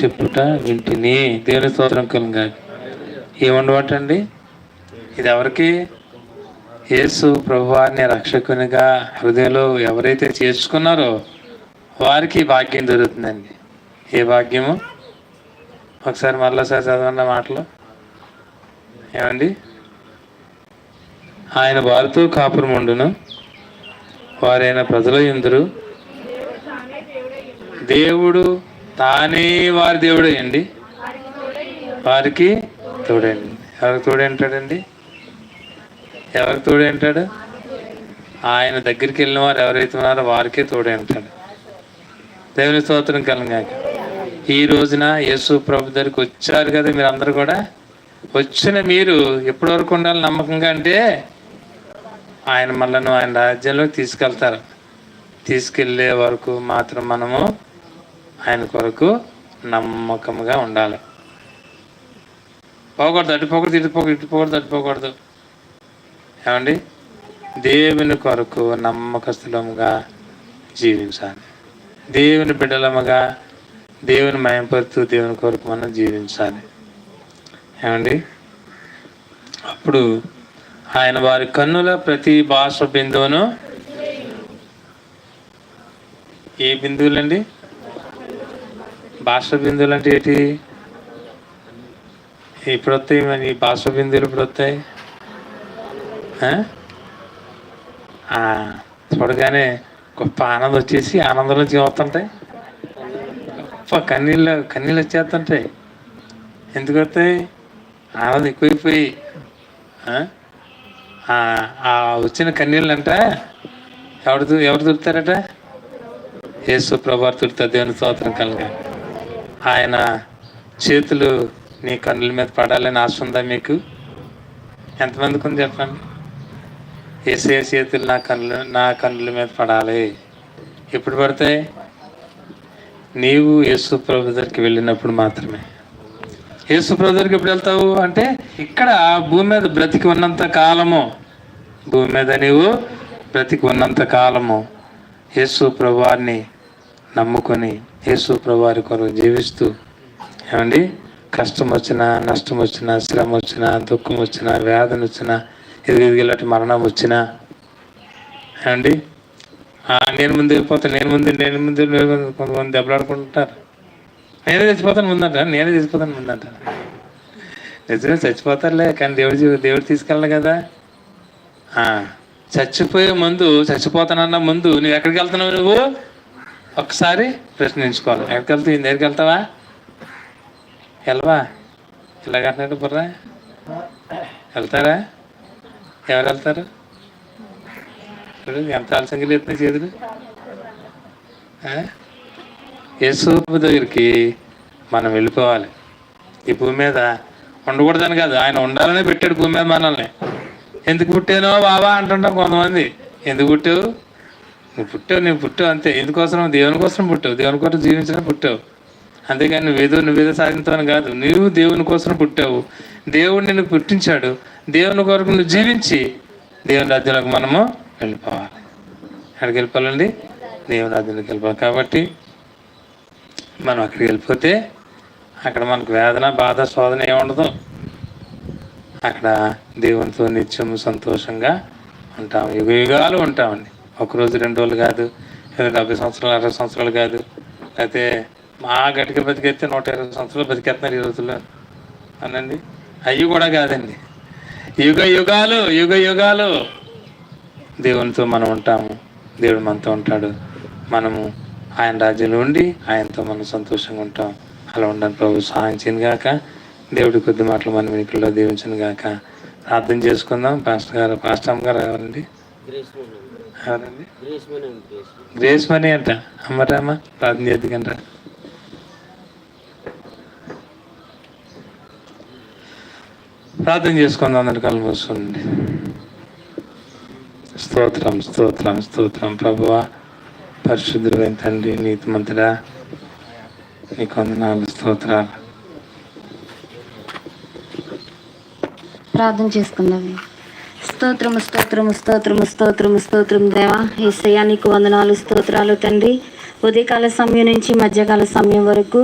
చెప్పుట వింటిని. దేవుని స్తోత్రం కలుగా ఏమండవటండి ఇది ఎవరికి? యేసు ప్రభువారిని రక్షకునిగా హృదయంలో ఎవరైతే చేర్చుకున్నారో వారికి భాగ్యం దొరుకుతుందండి. ఏ భాగ్యము? ఒకసారి మళ్ళీసారి చదవండి మాటలు. ఏమండి? ఆయన వారితో కాపురముండును వారైన ప్రజలు ఎందురు దేవుడు తానే వారి దేవుడేయండి వారికి తోడండి ఎవరికి తోడేంటాడండి? ఎవరికి తోడేంటాడు? ఆయన దగ్గరికి వెళ్ళిన వారు ఎవరైతే ఉన్నారో వారికే తోడే ఉంటాడు దేవుని స్తోత్రం కలంగాక ఈ రోజున యేసు ప్రభు దగ్గరికి వచ్చారు కదా మీరు అందరు కూడా? వచ్చిన మీరు ఎప్పటి వరకు ఉండాలి నమ్మకంగా అంటే ఆయన మళ్ళను ఆయన రాజ్యంలోకి తీసుకెళ్తారు. తీసుకెళ్ళే వరకు మాత్రం మనము ఆయన కొరకు నమ్మకంగా ఉండాలి. పోకూడదు అడ్డుపోకూడదు ఇటుపోకూడదు ఇటుపోకూడదు అడ్డుపోకూడదు ఏమండి? దేవుని కొరకు నమ్మకస్తులముగా జీవించాలి. దేవుని బిడ్డలముగా దేవుని మయంపరుతూ దేవుని కొరకు మనం జీవించాలి. ఏమండి? అప్పుడు ఆయన వారి కన్నుల ప్రతి భాష బిందువును ఏ బిందువులండి? భాష బిందువులు అంటే ఏంటి? ఇప్పుడు వస్తాయి మరి ఈ భాష బిందువులు ఇప్పుడు వస్తాయి చూడగానే గొప్ప ఆనందం వచ్చేసి ఆనందంలో వస్తుంటాయి. గొప్ప కన్నీళ్ళు కన్నీళ్ళు వచ్చేస్తుంటాయి. ఎందుకు వస్తాయి? ఆనందం ఎక్కువైపోయి ఆ? కన్నీళ్ళు అంట వచ్చిన కన్నీళ్ళంట ఎవరు ఎవరు తుడతారట? యేసు ప్రభారు తుడతారు దేవుని స్తోత్రం కలగా ఆయన చేతులు నీ కన్నుల మీద పడాలని ఆశ ఉందా మీకు? ఎంతమందికి ఉంది చెప్పండి. ఏసే చేతులు నా కన్నులు నా కన్నుల మీద పడాలి. ఎప్పుడు పడతాయి నీవు యేసు ప్రభు దగ్గరికి వెళ్ళినప్పుడు మాత్రమే. యేసు ప్రభు దగ్గరికి ఎప్పుడు వెళ్తావు? అంటే ఇక్కడ భూమి మీద బ్రతికి ఉన్నంత కాలము. భూమి మీద నీవు బ్రతికి ఉన్నంత కాలము. యేసు ప్రభువాన్ని నమ్ముకొని యేసు ప్రభువారి కొరకు జీవిస్తూ ఏమండి? కష్టం వచ్చినా నష్టం వచ్చినా శ్రమ వచ్చినా దుఃఖం వచ్చినా వేదన వచ్చినా ఎదుగులాంటి మరణం వచ్చినా ఏమండి నేను ముందు వెళ్ళిపోతాను నేను ముందు నేను ముందు కొంతమంది దెబ్బలాడుకుంటుంటారు నేనే చచ్చిపోతాను ముందంటారు నేనే చచ్చిపోతాను ముందంటారు నిజమే చచ్చిపోతారులే కానీ దేవుడు దేవుడు తీసుకెళ్ళను కదా. ఆ, చచ్చిపోయే ముందు చచ్చిపోతానన్న ముందు నువ్వు ఎక్కడికి వెళ్తున్నావు నువ్వు? ఒకసారి ప్రశ్నించుకోవాలి. ఎక్కడికి వెళ్తావు దగ్గరికి వెళ్తావా? వెళ్ళవా ఇలాగంటున్నాడు బుర్రా. వెళ్తారా? ఎవరు వెళ్తారు? ఎంత ఆలస్యంగా ఎత్తున చేతులు. ఆ? దగ్గరికి మనం వెళ్ళిపోవాలి. ఈ భూమి మీద ఉండకూడదని కాదు. ఆయన ఉండాలని పెట్టాడు భూమి మీద మనల్ని. ఎందుకు పుట్టానో బాబా అంటుంటాం కొంతమంది. ఎందుకు పుట్టావు? నువ్వు పుట్టావు నువ్వు పుట్టావు అంతే. ఎందుకోసం దేవుని కోసం పుట్టావు. దేవుని కోసం జీవించడం పుట్టావు. అంతేగాని నువ్వేదో నువ్వేదో సాధించాలని కాదు. నువ్వు దేవుని కోసం పుట్టావు. దేవుడు నిన్ను పుట్టించాడు. దేవుని కొరకు నువ్వు జీవించి దేవుని రాజ్యంలోకి మనము వెళ్ళిపోవాలి. ఎక్కడికి వెళ్ళిపోవాలండి? దేవుని రాజ్యంలోకి వెళ్ళిపోవాలి. కాబట్టి మనం అక్కడికి వెళ్ళిపోతే అక్కడ మనకు వేదన బాధ శోధన ఏముండదు. అక్కడ దేవునితో నిత్యం సంతోషంగా ఉంటాము. యుగ యుగాలు ఉంటామండి. ఒక రోజు రెండు రోజులు కాదు లేదా డెబ్బై సంవత్సరాలు అరవై సంవత్సరాలు కాదు. అయితే మా గట్టిక బతికైతే నూట ఇరవై సంవత్సరాలు బతికేస్తున్నారు ఈ రోజుల్లో. అనండి. అవి కూడా కాదండి. యుగ యుగాలు యుగ యుగాలు. దేవునితో మనం ఉంటాము. దేవుడు మనతో ఉంటాడు. మనము ఆయన రాజ్యంలో ఉండి ఆయనతో మనం సంతోషంగా ఉంటాం. అలా ఉండని ప్రభు సహాయం గాక. దేవుడి కొద్ది మాటలు మన వెనుకల్లో దీవించను గాక. ప్రార్థన చేసుకుందాం. పాస్టర్ గారు పాస్టమ్ గారు ఎవరండి? గ్రేస్ మనీ అంట అమ్మరామా ప్రార్థన చేద్దుకంట ప్రార్థన చేసుకుందాం అందరి కళ్ళు మూసుకోండి. స్తోత్రం స్తోత్రం స్తోత్రం. ప్రభువా పరిశుద్ధుడైన తండ్రి నీతిమంతుడా నీకు వందనాలు స్తోత్రాలు. ప్రార్థన చేసుకుందాం. స్తోత్రము స్తోత్రము స్తోత్రము స్తోత్రము స్తోత్రం దేవా. ఈ నీకు వందనాలు స్తోత్రాలు తండ్రి. ఉదయకాల సమయం నుంచి మధ్యకాల సమయం వరకు